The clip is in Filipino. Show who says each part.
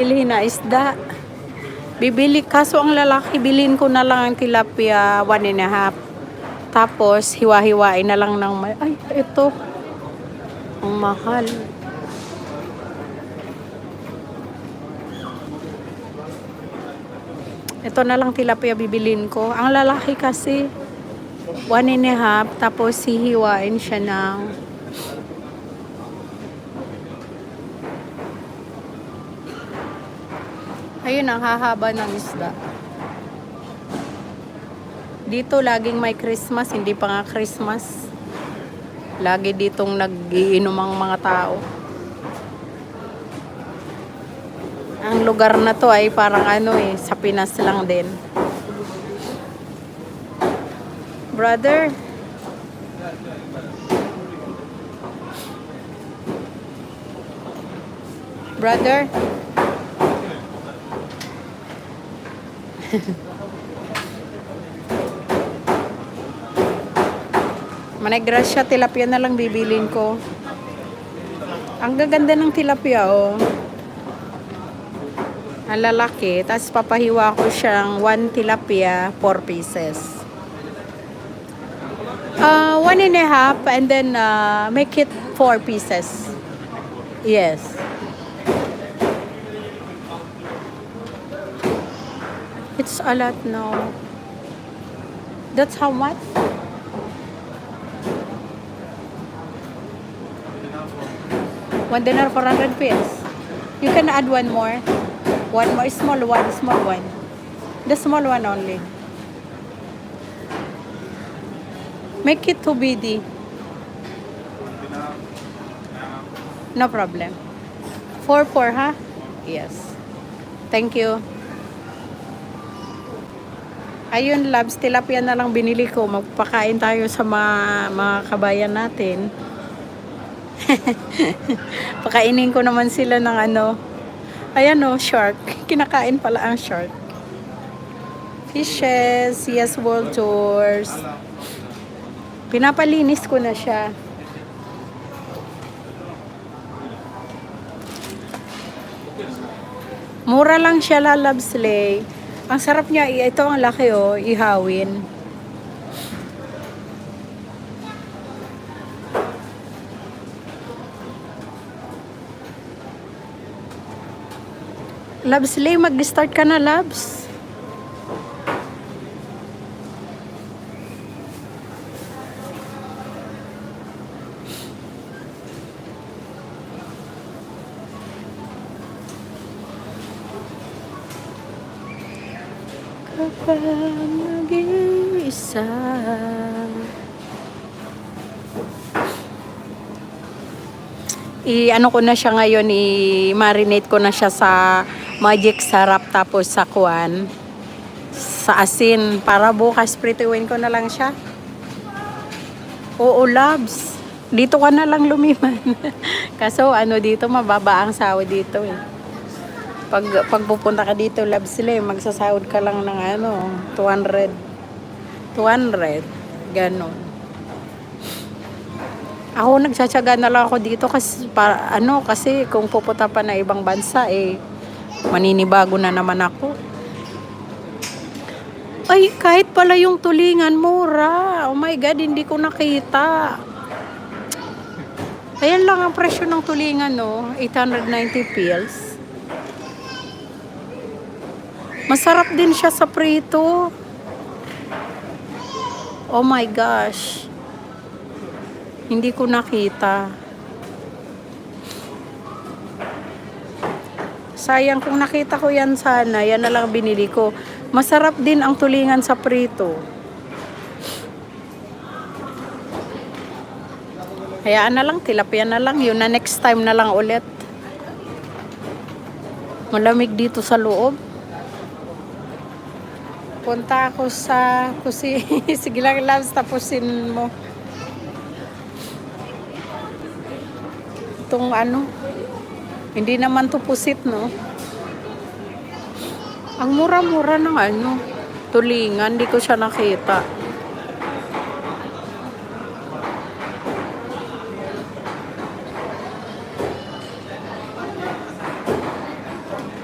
Speaker 1: Bilhin na isda. Bibili, kaso ang lalaki, bilhin ko na lang ang tilapia one and a half. Tapos, hiwa-hiwain na lang ng, ay, ito. Ang mahal. Ito na lang tilapia bibilin ko. Ang lalaki kasi, one and a half, tapos hihiwain siya ng Ayun ang hahaba ng isda. Dito laging may Christmas, hindi pa nga Christmas. Lagi ditong nag-iinom ang mga tao. Ang lugar na to ay parang ano eh, sa Pinas lang din. Brother, brother, Managrasya, tilapia na lang bibilin ko. Ang gaganda ng tilapia, oh. Ang lalaki. Tapos papahiwa ko siyang one tilapia, four pieces. Uh, one and a half and then uh, make it four pieces. Yes. It's a lot now. That's how much? One dinar, 400 pesos. You can add one more. One more, small one, small one. The small one only. Make it 2 BD. No problem. 4 4, ha? Yes. Thank you. Ayun, labs, tilapia na lang binili ko. Magpakain tayo sa mga, mga kabayan natin. Pakainin ko naman sila ng ano. Ayan o, shark. Kinakain pala ang shark. Fishes, yes, world tours. Pinapalinis ko na siya. Mura lang siya la love slay. Ang sarap niya, ito ang laki oh, ihawin. Labs Lay, mag-start ka na, Labs. Kapag nag-iisa i-ano ko na siya ngayon, i-marinate ko na siya sa magic sarap tapos sa kuan sa asin para bukas prituin ko na lang siya. Oo, loves. Dito ka na lang lumiman. Kaso ano dito, mababa ang sahod dito eh. Pag, pag pupunta ka dito, loves sila eh, magsasahod ka lang ng ano, 200. 200. Ganon. Ako nagsatsaga na lang ako dito kasi para ano kasi kung pupunta pa na ibang bansa eh maninibago na naman ako. Ay, kahit pala yung tulingan mura. Oh my god, hindi ko nakita. Ayan lang ang presyo ng tulingan, no? 890 pills. Masarap din siya sa prito. Oh my gosh. Hindi ko nakita. Sayang kung nakita ko yan sana, yan na lang binili ko. Masarap din ang tulingan sa prito. Hayaan na lang, tilapia na lang. Yun na next time na lang ulit. Malamig dito sa loob. Punta ako sa kusi. Sige lang, loves, tapusin mo. Itong ano, hindi naman to pusit, no? Ang mura-mura ng ano, tulingan, di ko siya nakita.